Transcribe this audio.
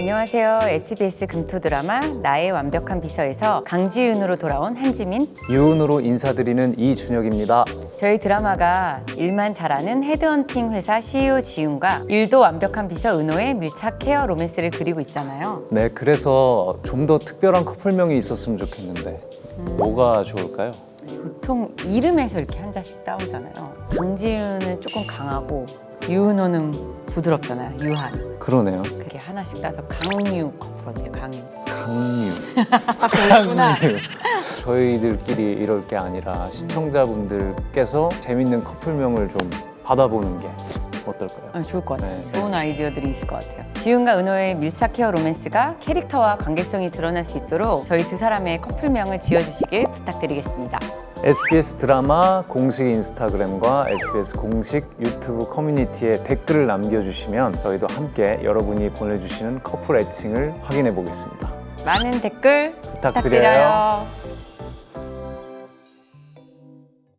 안녕하세요. SBS 금토 드라마 나의 완벽한 비서에서 강지윤으로 돌아온 한지민. 유은으로 인사드리는 이준혁입니다. 저희 드라마가 일만 잘하는 헤드헌팅 회사 CEO 지윤과 일도 완벽한 비서 은호의 밀착 케어 로맨스를 그리고 있잖아요. 네, 그래서 좀 더 특별한 커플명이 있었으면 좋겠는데 뭐가 좋을까요? 보통 이름에서 이렇게 한 자씩 따오잖아요. 강지윤은 조금 강하고 유은호는 부드럽잖아요. 유한. 그러네요. 그렇게 하나씩 따서 강유 커플 어때요? 강유. 강유. 몰랐구나. 강유. 저희들끼리 이럴 게 아니라 시청자분들께서 재밌는 커플명을 좀 받아보는 게 어떨까요? 어, 좋을 것 같아요. 네. 좋은 아이디어들이 있을 것 같아요. 지훈과 은호의 밀착 케어 로맨스가 캐릭터와 관계성이 드러날 수 있도록 저희 두 사람의 커플명을 지어주시길 부탁드리겠습니다. SBS 드라마 공식 인스타그램과 SBS 공식 유튜브 커뮤니티에 댓글을 남겨주시면 저희도 함께 여러분이 보내주시는 커플 애칭을 확인해 보겠습니다. 많은 댓글 부탁드려요. 부탁드려요.